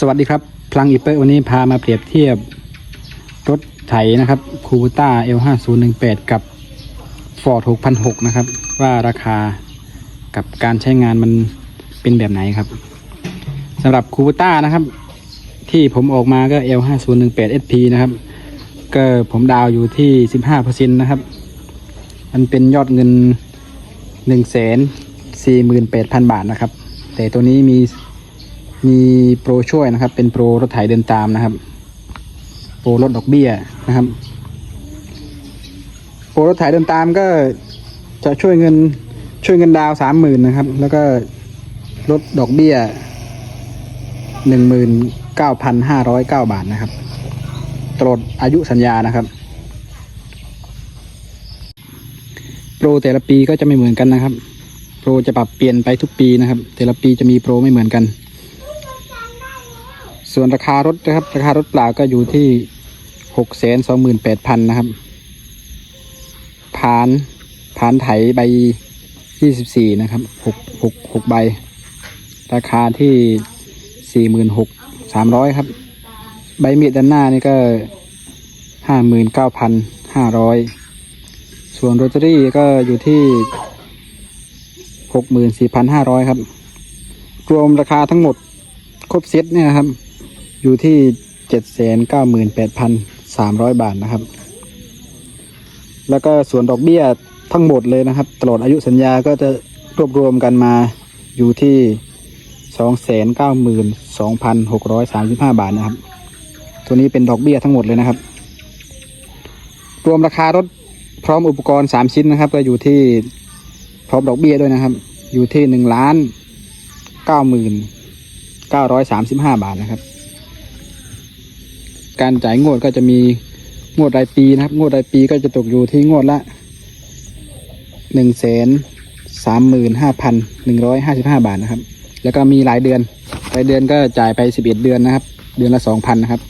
สวัสดีครับ พลังอีเปอร์วันนี้พามาเปรียบเทียบรถไถนะครับคูต้า L5018 กับ Ford 6006 นะครับ ว่าราคากับการใช้งานมันเป็นแบบไหนครับสำหรับคูต้านะครับ ที่ผมออกมาก็ L5018 SP นะครับ ก็ผมดาวอยู่ที่ 15%นะครับ มันเป็นยอดเงิน 148,000 บาทนะครับ แต่ตัวนี้มี มีโปรช่วยนะครับ เป็นโปรรถไถเดินตามนะครับ โปรลดดอกเบี้ยนะครับ โปรรถไถเดินตามก็จะช่วยเงินช่วยเงินดาวสามหมื่นนะครับ แล้วก็ลดดอกเบี้ยหนึ่งหมื่นเก้าพันห้าร้อยเก้าบาทนะครับตลอดอายุสัญญานะครับ โปรแต่ละปีก็จะไม่เหมือนกันนะครับ โปรจะปรับเปลี่ยนไปทุกปีนะครับ แต่ละปีจะมีโปรไม่เหมือนกัน ส่วนราคารถนะครับ ราคารถเปล่าก็อยู่ที่หกแสนสองหมื่นแปดพันนะครับผ่านผ่านไถใบยี่สิบสี่นะครับหกหกหกใบ ราคาที่สี่หมื่นหกสามร้อยครับ ใบมีดด้านหน้านี่ก็ห้าหมื่นเก้าพันห้าร้อยส่วนโรตารี่ก็อยู่ที่หกหมื่นสี่พันห้าร้อยครับ รวมราคาทั้งหมดครบเซ็ตเนี่ยครับ อยู่ที่เจ็ดแสนเก้าหมื่นแปดพันสามร้อยบาทนะครับ แล้วก็ส่วนดอกเบี้ยทั้งหมดเลยนะครับ ตลอดอายุสัญญาก็จะรวบรวมกันมาอยู่ที่สองแสนเก้าหมื่นสองพันหกร้อยสามสิบห้าบาทนะครับ ตัวนี้เป็นดอกเบี้ยทั้งหมดเลยนะครับ รวมราคารถพร้อมอุปกรณ์สามชิ้นนะครับ ก็อยู่ที่พร้อมดอกเบี้ยด้วยนะครับ อยู่ที่หนึ่งล้านเก้าหมื่น935บาทนะครับ การจ่ายงวดก็จะมีงวดรายปีนะครับ งวดรายปีก็จะตกอยู่ที่งวดละ1 3 5 1 5 5บห้าบาทนะครับ แล้วก็มีรายเดือนรายเดือนก็จ่ายไป11เอ็ดเดือนนะครับ เดือนละ2,000นนะครับ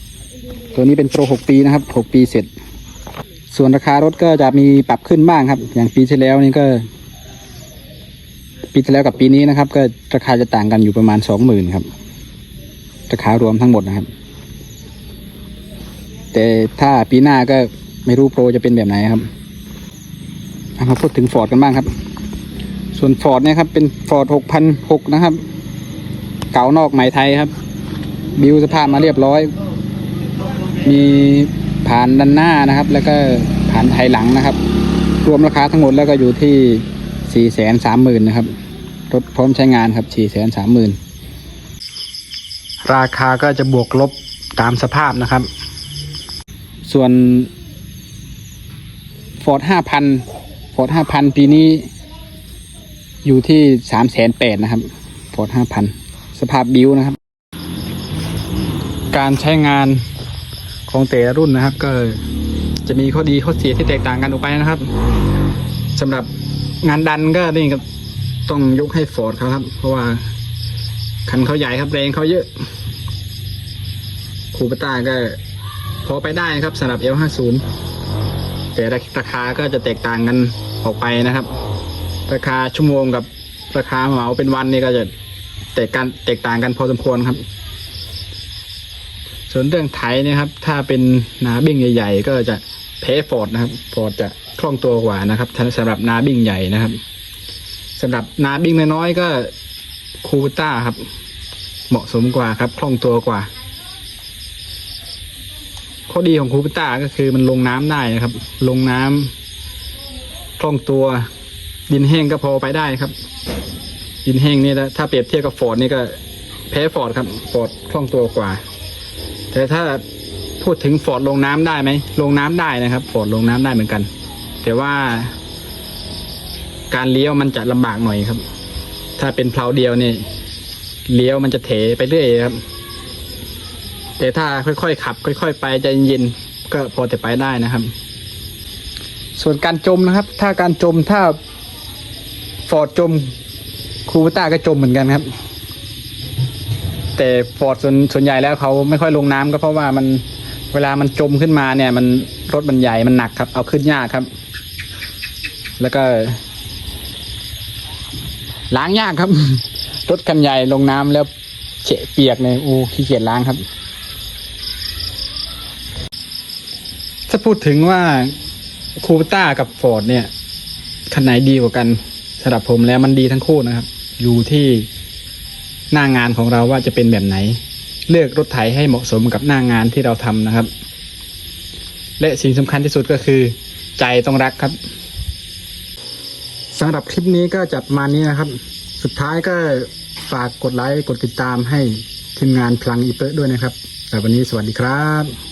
ตัวนี้เป็นโปร6ปีนะครับ6ปีเสร็จ ส่วนราคารถก็จะมีปรับขึ้นบ้างครับ อย่างปีที่แล้วนี่ก็ ปีที่แล้วกับปีนี้นะครับ ก็ราคาจะต่างกันอยู่ประมาณสองหมื่นครับราคารวมทั้งหมดนะครับ แต่ถ้าปีหน้าก็ไม่รู้โปรจะเป็นแบบไหนครับเอามาพูดถึงฟอร์ดกันบ้างครับ ส่วนฟอร์ดเนี่ยครับเป็นฟอร์ดหกพันหกนะครับ เก่านอกใหม่ไทยครับ บิวสภาพมาเรียบร้อย มีผ่านด้านหน้านะครับ แล้วก็ผ่านไทยหลังนะครับ รวมราคาทั้งหมดแล้วก็อยู่ที่สี่แสนสามหมื่นนะครับ รถพร้อมใช้งานครับสี่แสนสามหมื่นราคาก็จะบวกลบตามสภาพนะครับ ส่วน Ford 5,000 Ford 5,000ปีนี้อยู่ที่สามแสนแปดนะครับ Ford 5,000สภาพบิวนะครับ การใช้งานของแต่ละรุ่นนะครับ ก็จะมีข้อดีข้อเสียที่แตกต่างกันออกไปนะครับสำหรับงานดันก็นี่ก็ต้องยกให้ Ford เขาครับ เพราะว่าคันเขาใหญ่ครับแรงเขาเยอะคูปต้าก็ พอไปได้นะครับสำหรับ L50 แต่ราคาก็จะแตกต่างกันออกไปนะครับ ราคาชั่วโมงกับราคาเหมาเป็นวันนี่ก็จะแตกกันแตกต่างกันพอสมควรครับ ส่วนเรื่องไถเนะครับ ถ้าเป็นนาบิ้งใหญ่ ๆ ก็จะแพ้ฟอร์ดนะครับฟอร์ดจะคล่องตัวกว่านะครับสำหรับนาบิ้งใหญ่นะครับสำหรับนาบิ้งน้อยๆก็คูต้าครับ เหมาะสมกว่าครับคล่องตัวกว่า ข้อดีของคูปิต้าก็คือมันลงน้ำได้นะครับ ลงน้ำคล่องตัว ดินแห้งก็พอไปได้ครับ ดินแห้งนี่นะถ้าเปรียบเทียบกับฟอร์ดนี่ก็แพ้ฟอร์ดครับฟอร์ดคล่องตัวกว่า แต่ถ้าพูดถึงฟอร์ดลงน้ำได้ไหมลงน้ำได้นะครับฟอร์ดลงน้ำได้เหมือนกัน แต่ว่า การเลี้ยวมันจะลำบากหน่อยครับ ถ้าเป็นเพลาเดียวนี่เลี้ยวมันจะเถไปเรื่อยครับ แต่ถ้าค่อยๆขับ ค่อย ๆ ไปใจเย็นๆก็พอจะไปได้นะครับ ส่วนการจมนะครับ ถ้าการจมถ้าฟอร์ดจมคูปต้าก็จมเหมือนกันครับ แต่ฟอร์ดส่วนส่วนใหญ่แล้วเขาไม่ค่อยลงน้ำก็เพราะว่ามันเวลามันจมขึ้นมาเนี่ย มันรถมันใหญ่มันหนักครับ เอาขึ้นยากครับ แล้วก็ ล้างยากครับ รถคันใหญ่ลงน้ำแล้วเฉะเปียกเนี่ยโอ้ขี้เกียจล้างครับาพูดถึงว่าคูต้ากับฟอร์ดเนี่ยคันไหนดีกว่ากันสำหรับผมแล้วมันดีทั้งคู่นะครับ อยู่ที่หน้างานของเราว่าจะเป็นแบบไหน เลือกรถไถให้เหมาะสมกับหน้างานที่เราทำนะครับ และสิ่งสำคัญที่สุดก็คือ ใจต้องรักครับสำหรับคลิปนี้ก็จัดมานี้นะครับ สุดท้ายก็ฝากกดไลค์กดติดตามให้ทีมงานพลังอีเปอร์ด้วยนะครับ แต่วันนี้สวัสดีครับ